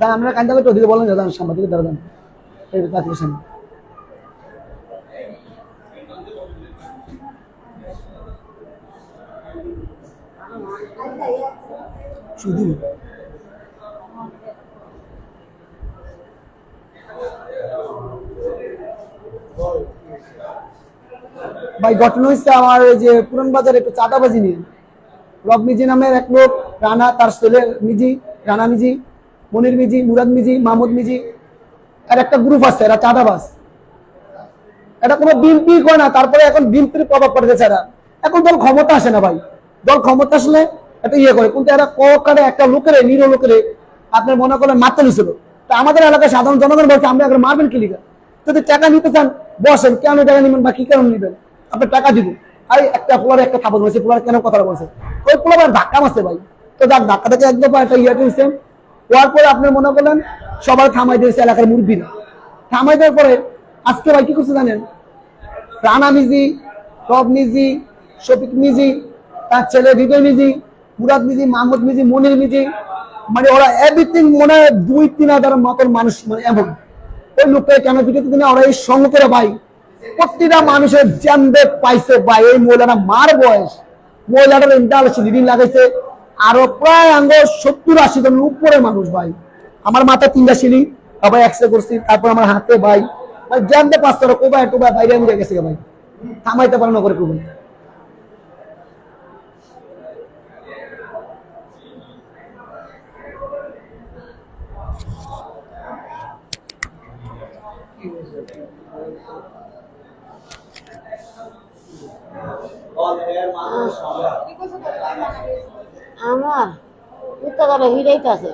তা আমরা কান্দা করতে ওদিকে বলেন, দাদা সামনে দিকে দাঁড়ান এই কাছে সামনে শুধু। ভাই ঘটনা হচ্ছে আমার যে পুরান বাজারে একটু চাঁদাবাজি নিয়ে। রব মিজি নামের এক লোক, রানা তার ছেলে মিজি, রানা মিজি, মনির মিজি, মুরাদ মিজি, মাহমুদ মিজি, আর একটা গ্রুপ আছে, এরা চাঁদাবাজ। এটা কোনো বিএনপি করে না, তারপরে এখন বিএনপির প্রভাব পড়েছে এরা। এখন দল ক্ষমতা আসে না ভাই। দল ক্ষমতা আসলে একটা ইয়ে করে, কিন্তু এরা ককারে একটা লোকেরে নিরো লোকেরে আপনার মনে করেন মারতে নিছিল। তা আমাদের এলাকায় সাধারণ জনগণ বলছে, আমরা এখন মারবেন কি লিখা যদি টাকা নিতে চান, বসেন, কেন টাকা নেবেন বা কি কারণ নেবেন? আপনি টাকা দিব। আর একটা ফ্লোরে একটা খাবার বলছে ফ্লোরে কেন কথা বলছে? ওই ফ্লোর ধাক্কা মারছে ভাই। তো যাক ধাক্কা থেকে একদম একটা ইয়ে হয়েছে হওয়ার পরে আপনি মনে করলেন সবার থামাই দিয়েছে এলাকার মুরব্বীরা। থামাই দেওয়ার পরে আজকে ভাই কি করছে জানেন? রানা মিজি, রব মিজি, শফিক মিজি, তার ছেলে হৃদয় মিজি, মুরাদ মিজি, মাহমুদ মিজি, মনির মিজি মানে ওরা এভরিথিং মনে হয় দুই, তিন হাজার মতন মানুষ মানে এমন। ওই লোকটা কেন দিনে ওরা এই সঙ্গ ভাই। প্রতিটা মানুষের জ্যামবে পাইছে ভাই এই মহিলাটা মার বয়স। মহিলাটার ইন্টার লিডিং লাগাইছে। আরও প্রায় আঙ্গ সত্তর আশি জন উপরে মানুষ ভাই। আমার মাথায় তিনটা সিলি আবার এক্সরে করছি, তারপর আমার হাতে ভাই। ভাই জ্যামবে পাঁচটা কোবায় টোবায় বাইরে আমি গেছে ভাই। থামাইতে পারে না করে কোবাই আমার হুতো করে হিরাইতেছে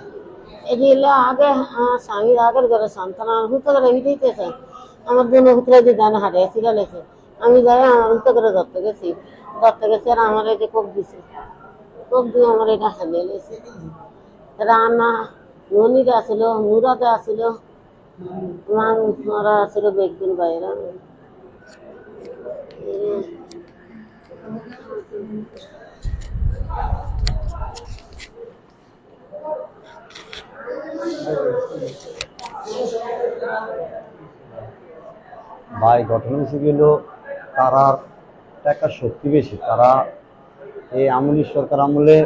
এটি হলো আগে আমার স্বামীর আগের ঘরে সন্তান আমার হুতো করে হিরাইতেছে আমার জন্য হুতরে দিয়ে দানা হারে লেছে আমি যাই, আমার হুতো করে ধরতে গেছি। ধরতে গেছি আর আমার এই যে কোপ দিছে। কোপ দিয়ে আমার এটা হারিয়ে লেছে রান্না ননিরে আসিল নুরাতে আসিল মারা আসিল বেগদিন বাইরে। ভাই, ঘটনা হচ্ছে গেল তারার টাকা শক্তি বেশি, তারা এই আমলি সরকার আমলে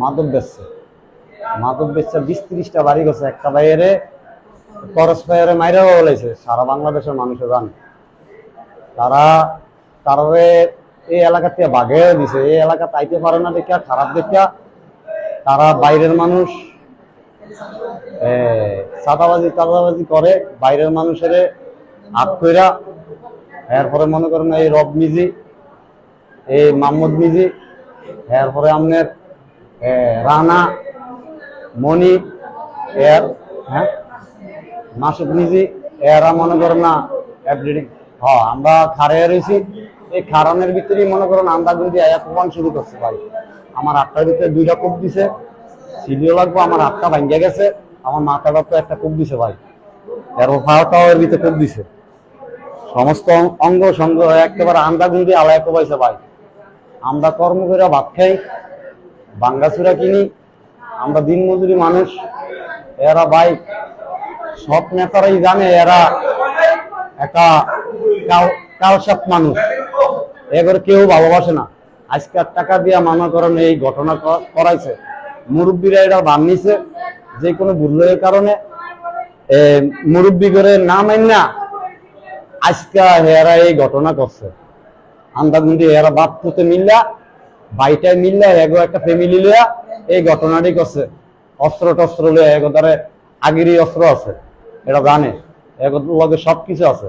মাদক বেচছে। মাদক বেচছে বিশ তিরিশটা বাড়ি গেছে, একটা বাইরে করস বাইরে মাইরাও বলেছে, সারা বাংলাদেশের মানুষও জানে। তারা তারারে এই এলাকা থেকে বাগে দিছে। এই এলাকা তাইতে পারে না দেখা খারাপ দেখা তারা বাইরের মানুষ চাঁদাবাজি চাঁদাবাজি করে বাইরের মানুষের হাত কইরা এরপরে মনে করেন এই রব মিজি এই মাহমুদ মিজি এরপরে এ, রানা মনি এর হ্যাঁ মাসুদ মিজি এরা মনে করেন না আমরা খারে রয়েছি এই খারানের ভিতরেই মনে করেন কিন্তু এক প্রমাণ শুরু করছে ভাই। আমার আটটার ভিতরে দুইটা কূপ দিছে। সিডিও লাগবো, আমার আটটা ভাঙ্গে গেছে। আমার মাথা তো একটা কূপ দিছে ভাই। এর ফাওটাও এর ভিতরে কূপ দিছে। সমস্ত অঙ্গ সঙ্গ একেবারে আন্দা গুন্দি আলায় কবাইছে ভাই। আমরা কর্ম করে ভাত খাই বাঙ্গাচুরা কিনি, আমরা দিন মজুরি মানুষ। এরা ভাই সব নেতারাই জানে, এরা একটা কাল- কালসাপ মানুষ। এবার কেউ ভালোবাসে না। আজকের টাকা দিয়া মানা করেন এই ঘটনা করাইছে। মুরব্বীরা এটা বানিয়েছে যে কোনো ভুলের কারণে। মুরব্বী করে না মাইন না আজকে হেরা এই ঘটনা করছে। আন্দাগুন্দি এরা বাপ পুতে মিল্লা বাইটায় মিল্লা, এগো একটা ফ্যামিলি লিয়া এই ঘটনাটি করছে। অস্ত্র টস্ত্র লিয়া এগো তারে আগেরই অস্ত্র আছে, এটা জানে। এগো লগে সব কিছু আছে।